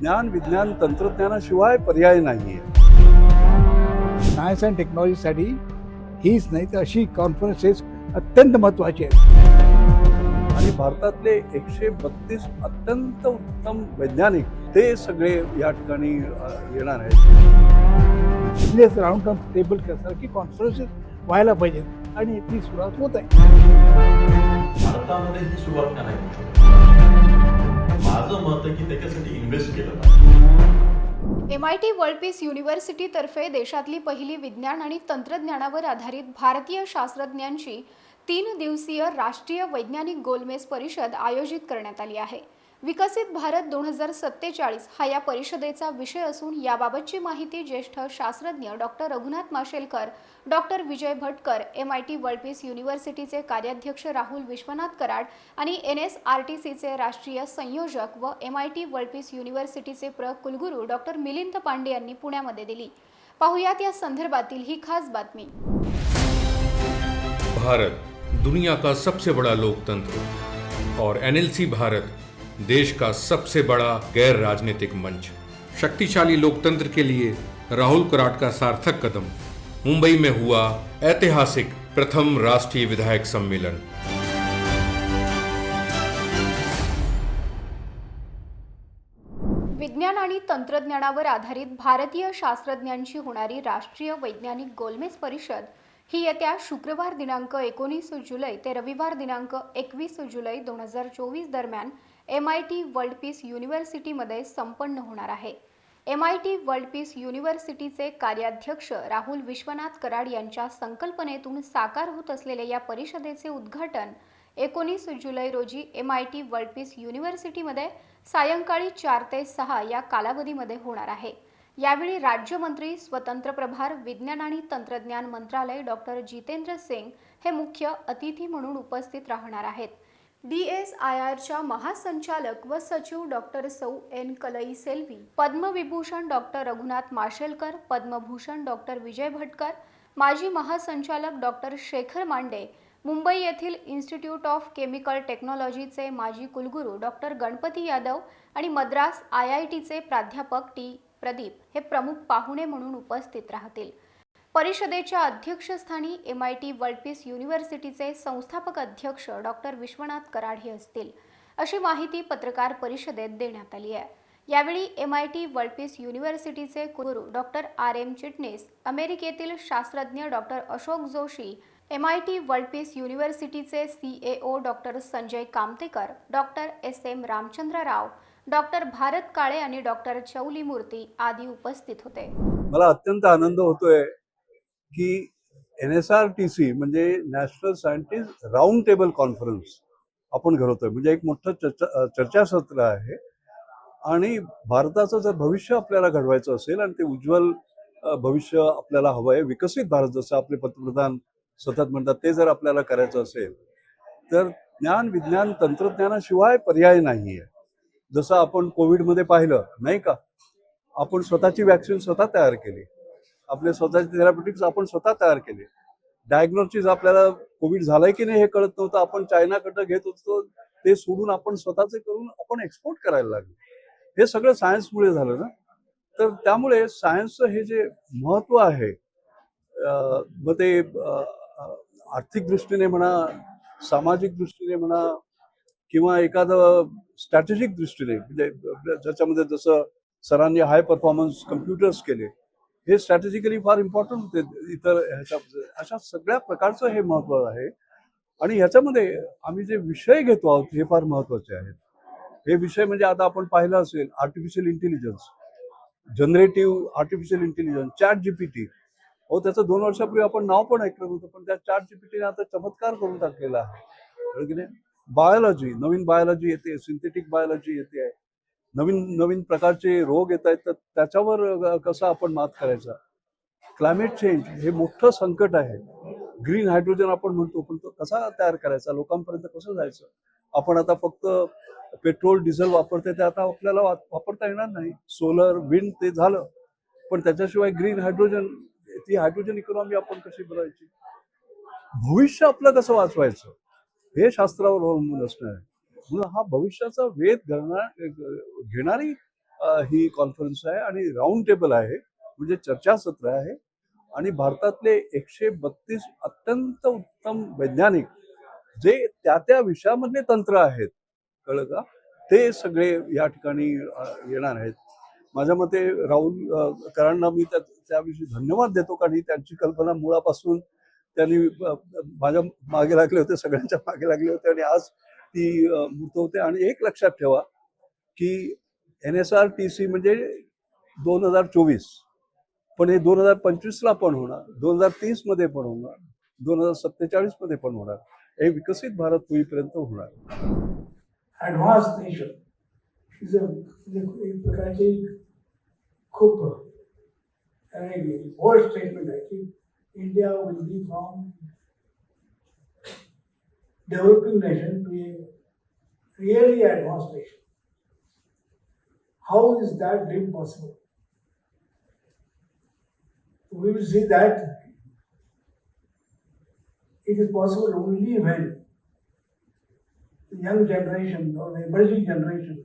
ज्ञान विज्ञान तंत्रज्ञानाशिवाय पर्याय नाही आहे सायन्स अँड टेक्नॉलॉजीसाठी हीच नाही तर अशी कॉन्फरन्सेस अत्यंत महत्त्वाची आहेत. आणि भारतातले एकशे बत्तीस अत्यंत उत्तम वैज्ञानिक ते सगळे या ठिकाणी येणार आहेत. बिझनेस राऊंड टेबल सारखी कॉन्फरन्सेस व्हायला पाहिजेत आणि ती सुरुवात होत आहे. भारतामध्ये ही सुरुवात करायची. माझं मत आहे की त्याच्यासाठी इन्व्हेस्ट केलं पाहिजे. M I T world peace युनिव्हर्सिटीतर्फे देशातली पहिली विज्ञान आणि तंत्रज्ञानावर आधारित भारतीय शास्त्रज्ञांची तीन दिवसीय राष्ट्रीय वैज्ञानिक गोलमेज परिषद आयोजित करण्यात आली आहे. विकसित भारत दोन हजार सत्तेचाळीस हा या परिषदेचा विषय असून याबाबतची माहिती ज्येष्ठ शास्त्रज्ञ doctor Raghunath Mashelkar doctor Vijay Bhatkar M I T world peace युनिव्हर्सिटीचे कार्याध्यक्ष राहुल विश्वनाथ कराड आणि एन एस आर टी सीचे राष्ट्रीय संयोजक व M I T world peace युनिव्हर्सिटीचे प्र कुलगुरू डॉक्टर मिलिंद पांडे यांनी पुण्यामध्ये दिली. पाहुयात या संदर्भातील ही खास बातमी. भारत दुनिया का सबसे बड़ा लोकतंत्र और एनएलसी भारत देश का सबसे बड़ा गैर राजनीतिक मंच। शक्तिशाली लोकतंत्र के लिए राहुल कराट का सार्थक कदम। मुंबई में हुआ ऐतिहासिक प्रथम राष्ट्रीय विधायक सम्मेलन। विज्ञान आणि तंत्रज्ञानावर आधारित भारतीय शास्त्रज्ञांची होणारी राष्ट्रीय वैज्ञानिक गोलमेज परिषद ही येत्या शुक्रवार दिनांक एकोणीस जुलै ते रविवार दिनांक एकवीस जुलै दोन हजार चोवीस दरम्यान M I T world peace युनिव्हर्सिटीमध्ये संपन्न होणार आहे. M I T world peace युनिव्हर्सिटीचे कार्याध्यक्ष राहुल विश्वनाथ कराड यांच्या संकल्पनेतून साकार होत असलेल्या या परिषदेचे उद्घाटन एकोणीस जुलै रोजी M I T world peace युनिव्हर्सिटीमध्ये सायंकाळी चार ते सहा या कालावधीमध्ये होणार आहे. यावेळी राज्यमंत्री स्वतंत्र प्रभार विज्ञान आणि तंत्रज्ञान मंत्रालय डॉक्टर जितेंद्र सिंग हे मुख्य अतिथी म्हणून उपस्थित राहणार आहेत. डी एस आय आरच्या महासंचालक व सचिव डॉक्टर सौ N. Kalai Selvi Padmavibhushan doctor Raghunath Mashelkar Padmabhushan doctor Vijay Bhatkar माजी महासंचालक डॉक्टर शेखर मांडे मुंबई येथील इन्स्टिट्यूट ऑफ केमिकल टेक्नॉलॉजीचे माजी कुलगुरू डॉक्टर गणपती यादव आणि मद्रास आय आय टीचे प्राध्यापक टी. प्रदीप हे प्रमुख पाहुणे म्हणून उपस्थित राहतील. परिषदेच्या अध्यक्षस्थानी M I T world peace युनिव्हर्सिटीचे संस्थापक अध्यक्ष डॉक्टर विश्वनाथ कराड हे असतील अशी माहिती पत्रकार परिषदेत देण्यात आली आहे. यावेळी M I T world peace युनिव्हर्सिटीचे गुरु डॉक्टर आर एम चिटणीस अमेरिकेतील शास्त्रज्ञ doctor Ashok Joshi M I T world peace युनिव्हर्सिटीचे C A O doctor Sanjay Kamtekar doctor S M Ramachandra Rao doctor Bharat Kale आणि डॉक्टर चौली मूर्ती आदी उपस्थित होते. मला अत्यंत आनंद होतोय की N S R T C म्हणजे national scientist round table conference आपण घडवतोय. म्हणजे एक मोठं चर्चा चर्चासत्र आहे. आणि भारताचं जर भविष्य आपल्याला घडवायचं असेल आणि ते उज्ज्वल भविष्य आपल्याला हवं आहे विकसित भारत जसं आपले पंतप्रधान सतत म्हणतात ते जर आपल्याला करायचं असेल तर ज्ञान विज्ञान तंत्रज्ञानाशिवाय पर्याय नाही आहे जसं आपण कोविडमध्ये पाहिलं नाही का? आपण स्वतःची वॅक्सिन स्वतः तयार केली. आपले स्वतःचे थेरापेटिक्स आपण स्वतः तयार केले. डायग्नोसिस आपल्याला कोविड झालाय की नाही हे कळत नव्हतं. आपण चायनाकडनं घेत होतो. ते सोडून आपण स्वतःचे करून आपण एक्सपोर्ट करायला लागलो. हे सगळं सायन्समुळे झालं ना? तर त्यामुळे सायन्सचं हे जे महत्त्व आहे मग ते आर्थिक दृष्टीने म्हणा सामाजिक दृष्टीने म्हणा किंवा एखादं स्ट्रॅटेजिक दृष्टीने म्हणजे ज्याच्यामध्ये जसं सरांनी हाय परफॉर्मन्स कम्प्युटर्स केले हे स्ट्रॅटेजिकली फार इम्पॉर्टंट होते इतर ह्याच्या अशा सगळ्या प्रकारचं हे महत्त्व आहे. आणि ह्याच्यामध्ये आम्ही जे विषय घेतो आहोत हे फार महत्त्वाचे आहेत. हे विषय म्हणजे आता आपण पाहिलं असेल artificial intelligence generative artificial intelligence chat GPT हो त्याचं दोन वर्षापूर्वी आपण नाव पण ऐकलं होतं पण त्या चॅट जीपीटीने आता चमत्कार करून टाकलेला आहे. की नाही? बायोलॉजी नवीन बायोलॉजी येते सिंथेटिक बायोलॉजी येते. नवीन नवीन प्रकारचे रोग येत आहेत तर त्याच्यावर कसा कसं आपण मात करायचा? क्लायमेट चेंज हे मोठं संकट आहे. ग्रीन हायड्रोजन आपण म्हणतो पण तो कसा तयार करायचा? लोकांपर्यंत कसं जायचं? आपण आता फक्त पेट्रोल डिझेल वापरते ते आता आपल्याला वापरता येणार नाही. सोलर विंड ते झालं. पण त्याच्याशिवाय ग्रीन हायड्रोजन ती हायड्रोजन इकॉनॉमी आपण कशी बनवायची? भविष्य आपलं कसं वाचवायचं? हे शास्त्रावर अवलंबून असणार आहे. म्हणून हा भविष्याचा वेध घालणार घेणारी ही कॉन्फरन्स आहे आणि राऊंड टेबल आहे म्हणजे चर्चासत्र आहे. आणि भारतातले एकशे बत्तीस अत्यंत उत्तम वैज्ञानिक जे त्या त्या विषयामधले तंत्र आहेत कळलं का? ते सगळे या ठिकाणी येणार आहेत. माझ्या मते राहुल करांना मी त्या त्याविषयी धन्यवाद देतो कारण ही त्यांची कल्पना मुळापासून त्यांनी माझ्या मागे लागले होते सगळ्यांच्या मागे लागले होते आणि आज ती अ, मूर्त होते आणि एक लक्षात ठेवा की N S R T C म्हणजे दोन हजार चोवीस पण हे दोन हजार पंचवीसला पण होणार दोन हजार तीसमध्ये पण होणार दोन हजार सत्तेचाळीसमध्ये पण होणार. हे विकसित भारत होईपर्यंत होणार. ॲडव्हान्स नेशन एक प्रकारची खूप वर्ल्ड स्टेटमेंट आहे की India will be from developing nation to a really advanced nation. How is that dream possible? We will see that it is possible only when the young generation or the emerging generation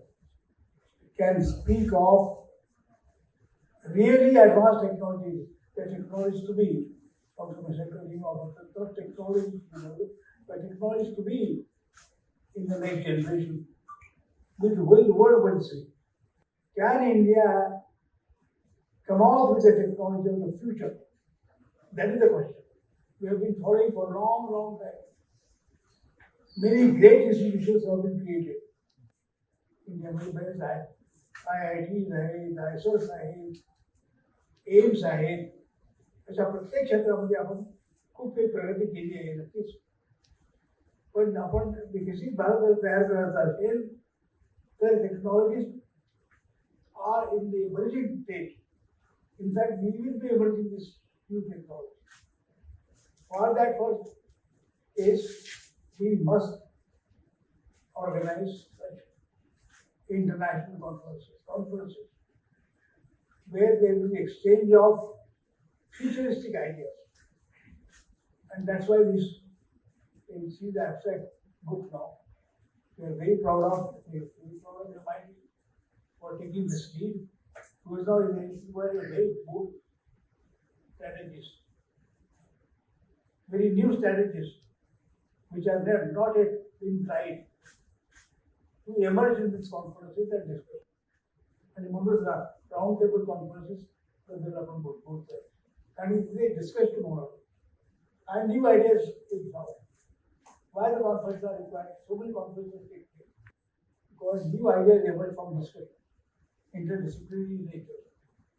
can speak of really advanced technologies, the technologies to be, of the sector of technology, you know, the technologies to be in the next generation, which will the world will see. Can India come out with the technology of the future? That is the question. We have been following for a long, long time. Many great institutions have been created. इंडियामध्ये बरेच आहेत I I tease आहेत आयसोस आहेत AIIMS आहेत अशा प्रत्येक क्षेत्रामध्ये आपण खूप काही प्रगती केली आहे नक्कीच पण आपण विकसित भारत जर तयार करायचा असेल तर technologies are in the emerging stage In fact, we will be emerging this new technology. For that first is we must organize such international conferences, conferences where there will be exchange of futuristic ideas. And that's why this, they will see the abstract book now. We are very proud of they are very proud of the mind for taking this lead. Because now we were a very good strategies, very new strategies which are there, not yet been tried, to emerge in these conferences and discussion. And remember round roundtable conferences that they are both there. And it's discuss tomorrow. And new ideas will come Why the conferences are required? So many conferences take place. Because new ideas emerge from discussion. interdisciplinary nature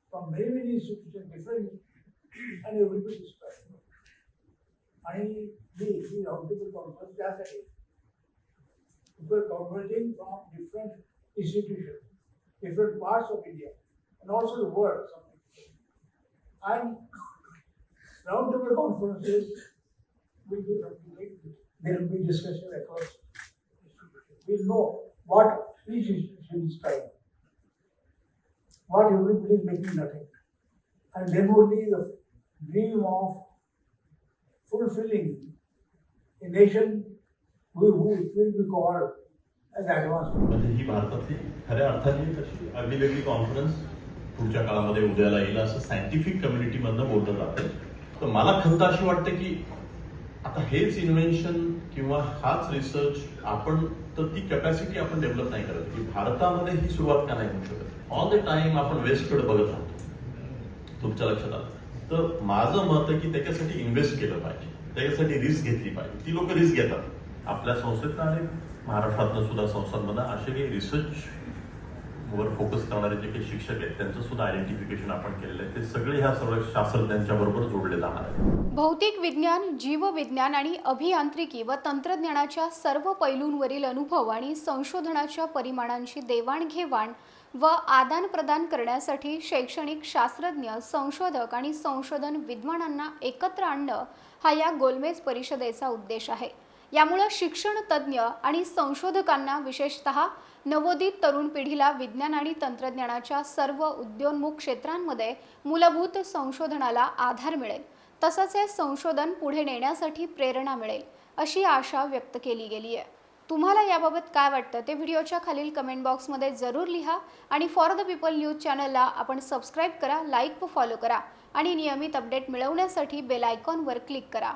from many many institutions, different, and everybody is passionate. आणि the the roundtable conference त्यासाठी people converging from different institutions, different parts of India, and also the world. And roundtable conferences will be complete. There will be discussion across institutions. We'll know what each institution is trying what everybody is making nothing. And then only the dream of fulfilling a nation who, who will be called as advanced. म्हणजे ही भारतातली खऱ्या अर्थाने तशी आगळीवेगळी conference पुढच्या काळामध्ये उद्याला येईल असं सायंटिफिक कम्युनिटीमधनं बोललं जातं तर मला खंत अशी वाटते की आता हेच इन्व्हेन्शन किंवा हाच रिसर्च आपण तर ती कॅपॅसिटी आपण डेव्हलप नाही करत. की भारतामध्ये ही सुरुवात का नाही होऊ शकत? ऑल द टाइम आपण वेस्टकडे बघत राहतो. तुमच्या लक्षात आलं? तर माझं मत आहे की त्याच्यासाठी इन्व्हेस्ट केलं पाहिजे. त्याच्यासाठी रिस्क घेतली पाहिजे. ती लोक रिस्क घेतात. आपल्या संस्थेतनं आणि महाराष्ट्रातनं सुद्धा संस्थांमधनं असे काही रिसर्च वर फोकस करणारे जे काही शिक्षक आहेत त्यांचं सुद्धा आयडेंटिफिकेशन आपण केलेलं आहे. ते सगळे ह्या सर्व शास्त्रज्ञांच्या बरोबर जोडले जाणार आहेत. भौतिक विज्ञान जीवविज्ञान आणि अभियांत्रिकी व तंत्रज्ञानाच्या सर्व पैलूंवरील अनुभव आणि संशोधनाच्या परिमाणांची देवाणघेवाण व आदान प्रदान करण्यासाठी शैक्षणिक शास्त्रज्ञ संशोधक आणि संशोधन विद्वानांना एकत्र आणणं हा या गोलमेज परिषदेचा उद्देश आहे. यामुळं शिक्षण तज्ज्ञ आणि संशोधकांना विशेषतः नवोदित तरुण पिढीला विज्ञान आणि तंत्रज्ञानाच्या सर्व उद्योन्मुख क्षेत्रांमध्ये मूलभूत संशोधनाला आधार मिळेल. तसंच हे संशोधन पुढे नेण्यासाठी प्रेरणा मिळेल अशी आशा व्यक्त केली गेली आहे. तुम्हाला याबाबत काय वाटतं ते व्हिडिओच्या खालील कमेंट बॉक्समध्ये जरूर लिहा आणि फॉर द पीपल न्यूज चॅनलला आपण सबस्क्राईब करा लाईक व फॉलो करा आणि नियमित अपडेट मिळवण्यासाठी बेल आयकॉनवर क्लिक करा.